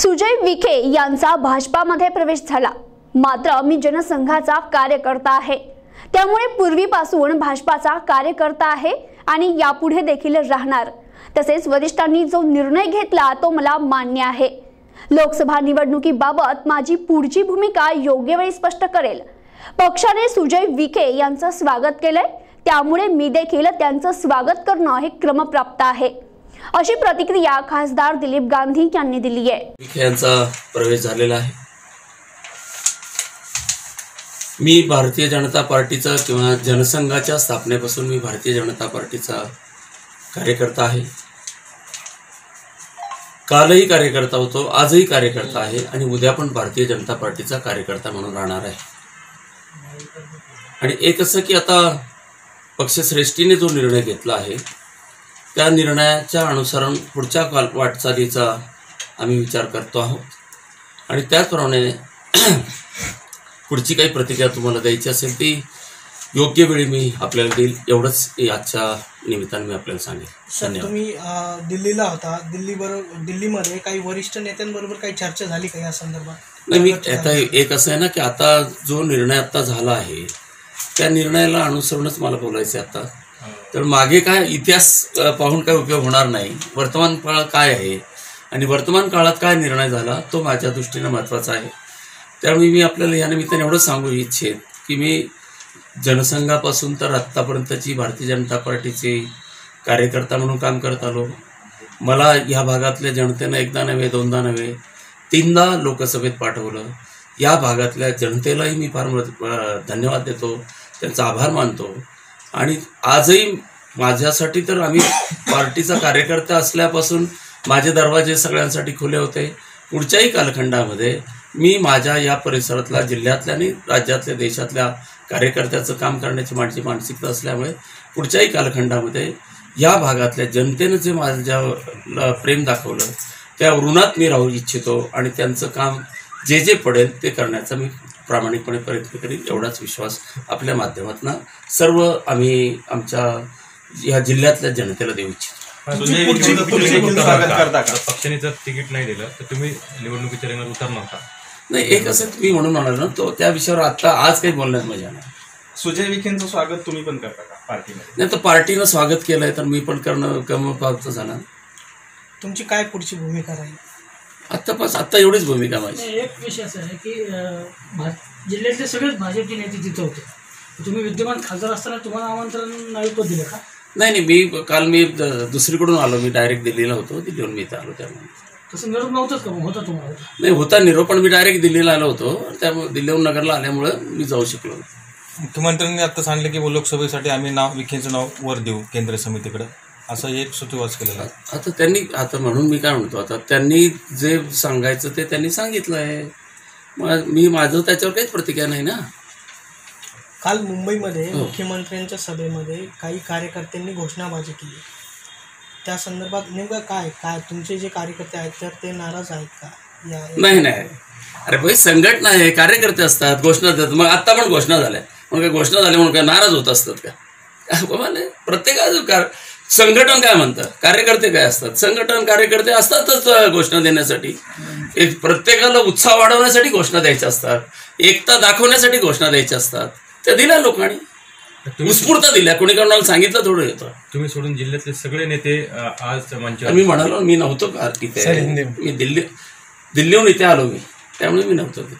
सुजय विखे यांचा भाजपामध्ये प्रवेश झाला. मात्र मी जनसंघाचा कार्यकर्ता आहे. त्यामुळे पूर्वीपासून भाजपाचा कार्यकर्ता आहे आणि यापुढे देखील राहणार. तसेच वरिष्ठांनी जो निर्णय घेतला तो मला मान्य आहे. लोकसभा निवडणुकीबाबत माझी पुढची भूमिका योग्य वेळी स्पष्ट करेल. पक्षाने सुजय विखे यांचं स्वागत केलंय. त्यामुळे मी देखील त्यांचं स्वागत करणं हे क्रमप्राप्त आहे. अशी प्रतिक्रिया खासदार दिलीप गांधी यांनी दिली आहे. यांचा प्रवेश झालेला आहे. मी भारतीय जनता पार्टीचा किंवा जनसंघाच्या स्थापनेपासून मी भारतीय जनता पार्टीचा कार्यकर्ता आहे. कालही कार्यकर्ता होतो आजही कार्यकर्ता आहे आणि उद्या पण भारतीय जनता पार्टीचा कार्यकर्ता म्हणून राहणार आहे. आणि एक असं की आता पक्षश्रेष्ठीने जो निर्णय घेतला आहे त्या निर्णयाच्या अनुसरण पुढच्या काल वाटचालीचा आम्ही विचार करतो आहोत. आणि त्याचप्रमाणे पुढची काही प्रतिक्रिया तुम्हाला द्यायची असेल ती योग्य वेळी मी आपल्याला देईल एवढंच आजच्या निमित्ताने मी आपल्याला सांगेल. धन्यवाद. तुम्ही दिल्लीला होता. दिल्ली बरोबर दिल्लीमध्ये काही वरिष्ठ नेत्यांबरोबर काही चर्चा झाली का या संदर्भात? नाही मी आता एक असं आहे ना की आता जो निर्णय आता झाला आहे त्या निर्णयाला अनुसरूनच मला बोलायचं आहे आता. तर मागे काय इतिहास पाहून काय उपयोग होणार नाही. वर्तमान काळ काय आहे आणि वर्तमान काळात काय निर्णय झाला तो माझ्या दृष्टीनं महत्त्वाचा आहे. त्यामुळे मी आपल्याला या निमित्ताने एवढं सांगू इच्छेत की मी जनसंघापासून तर आत्तापर्यंतची भारतीय जनता पार्टीचे कार्यकर्ता म्हणून काम करत आलो. मला ह्या भागातल्या जनतेनं एकदा नव्हे दोनदा नव्हे तीनदा लोकसभेत पाठवलं. या भागातल्या जनतेलाही मी फार धन्यवाद देतो. त्यांचा आभार मानतो. आणि आजही माझ्यासाठी तर आम्ही पार्टीचा कार्यकर्ता असल्यापासून माझे दरवाजे सगळ्यांसाठी खुले होते. पुढच्याही कालखंडामध्ये मी माझ्या या परिसरातल्या जिल्ह्यातल्या आणि राज्यातल्या देशातल्या कार्यकर्त्याचं काम करण्याची माझी मानसिकता असल्यामुळे पुढच्याही कालखंडामध्ये या भागातल्या जनतेनं जे माझ्या प्रेम दाखवलं त्या ऋणात मी राहू इच्छितो आणि त्यांचं काम जे जे पडेल ते करण्याचा मी प्रामाणिकपणे प्रयत्न करीन एवढाच विश्वास आपल्या माध्यमातून सर्व आम्ही आमच्या या जिल्ह्यातल्या जनतेला देऊ इच्छितो? पक्षाने जर तिकीट नाही दिलं तर तुम्ही निवडणुकीच्या रिंगणात उतरणार का? नाही एक असं मी म्हणून म्हणालो ना तो त्या विषयावर आता आज काही बोलण्यात मजा नाही. सुजय विखेंचं स्वागत तुम्ही पण करता का पार्टीमध्ये? नाही तर पार्टीनं स्वागत केलंय तर मी पण करणं कम झालं. तुमची काय पुढची भूमिका राहील? आत्तापास आत्ता एवढीच भूमिका माझी. नाही, एक विषय असा आहे की जिल्ह्यातले सगळेच भाजपचे नेते तिथे होते. तुम्ही विद्यमान खासदार असताना तुम्हाला आमंत्रण नागरिकत्व दिलं का? नाही नाही मी काल मी द- दुसरीकडून आलो. मी डायरेक्ट दिल्लीला होतो. दिल्लीहून मी इथं आलो त्यामुळे तसं निरोप नव्हतंच का? मग होता तुम्हाला? नाही होता निरोप पण मी डायरेक्ट दिल्लीला आलो होतो. त्यामुळे दिल्लीहून नगरला आल्यामुळं मी जाऊ शकलो. मुख्यमंत्र्यांनी आता सांगितलं की लोकसभेसाठी आम्ही नाव विखेंचं नाव वर देऊ केंद्र समितीकडे. असं एक सूचीवाच केलेला आहे. आता त्यांनी आता म्हणून मी काय म्हणतो आता त्यांनी जे सांगायचं ते त्यांनी सांगितलं आहे. मग मी माझं त्याच्यावर काहीच प्रतिक्रिया नाही ना. काल मुंबईमध्ये हो. मुख्यमंत्र्यांच्या सभेमध्ये काही कार्यकर्त्यांनी घोषणाबाजी केली. त्या संदर्भात नेमकं काय काय तुमचे जे कार्यकर्ते आहेत तर ते नाराज आहेत का? या नाही नाही. अरे भाई संघटना आहे कार्यकर्ते असतात घोषणा देतात. मग आता पण घोषणा झाल्या. मग काय घोषणा झाल्या म्हणून काय नाराज होत असतात का? प्रत्येकाचं कार संघटन काय म्हणतं? कार्यकर्ते काय असतात? संघटन कार्यकर्ते असतातच घोषणा देण्यासाठी. एक प्रत्येकाला उत्साह वाढवण्यासाठी घोषणा द्यायच्या असतात. एकता दाखवण्यासाठी घोषणा द्यायच्या असतात. त्या दिल्या लोकांनी. तुम्ही उत्स्फूर्त दिल्या. कोणी कोणाला सांगितलं थोडं येतं तुम्ही सोडून जिल्ह्यातले सगळे नेते आज मंचावर मी म्हणालो मी नव्हतो का इथे मी दिल्ली दिल्लीहून इथे आलो मी. त्यामुळे मी नव्हतो. तिथे